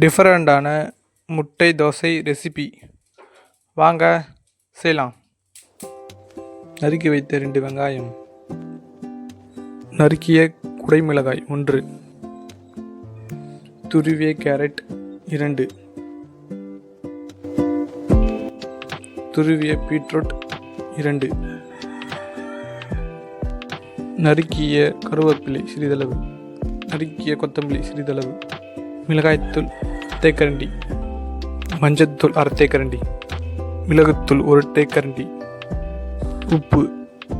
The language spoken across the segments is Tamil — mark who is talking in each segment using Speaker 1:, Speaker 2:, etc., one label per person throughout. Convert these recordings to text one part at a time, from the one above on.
Speaker 1: டிஃபரெண்ட்டான முட்டை தோசை ரெசிபி. வாங்க செய்யலாம். நறுக்கி வைத்த ரெண்டு வெங்காயம். நறுக்கிய குடைமிளகாய் ஒன்று. துருவிய கேரட் இரண்டு. துருவிய பீட்ரூட் இரண்டு. நறுக்கிய கருவேப்பிலை சிறிதளவு. நறுக்கிய கொத்தமல்லி சிறிதளவு. மிளகாய்த்தூள் தேக்கரண்டி. மஞ்சத்தூள் அரை தேக்கரண்டி. மிளகுத்தூள் ஒரு தேக்கரண்டி. உப்பு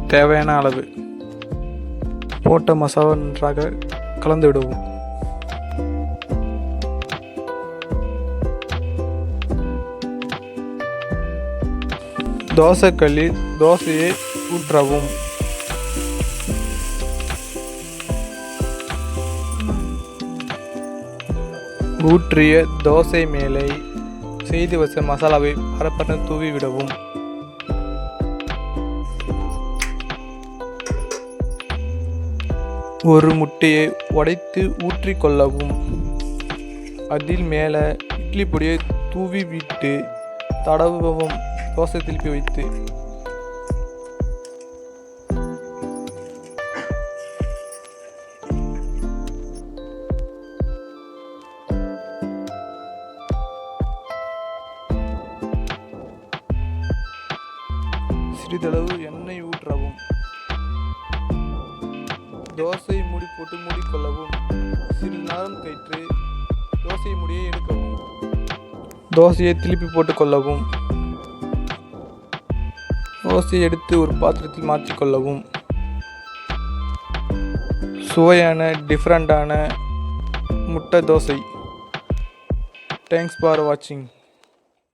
Speaker 1: தேவையான அளவு. போட்ட மசாலா நன்றாக கலந்து விடுவோம். தோசைக்கல்லில் தோசையை ஊற்றவும். ஊற்றிய தோசை மேலே செய்து வச்ச மசாலாவை பரப்பர தூவி விடவும் ஒரு முட்டையை உடைத்து ஊற்றிக்கொள்ளவும் அதில் மேலே இட்லி பொடியை தூவி விட்டு தடவவும் தோசை திருப்பி வைத்து சிறிதளவு எண்ணெய் ஊற்றவும். தோசை மூடி போட்டு மூடிக்கொள்ளவும். சிறிது நேரம் கயிற்று தோசை முடியை எடுக்கவும். தோசையை திருப்பி போட்டு கொள்ளவும். தோசையை எடுத்து ஒரு பாத்திரத்தில் மாற்றிக்கொள்ளவும். சுவையான டிஃப்ரெண்ட்டான முட்டை தோசை. தேங்க்ஸ் ஃபார் வாட்சிங்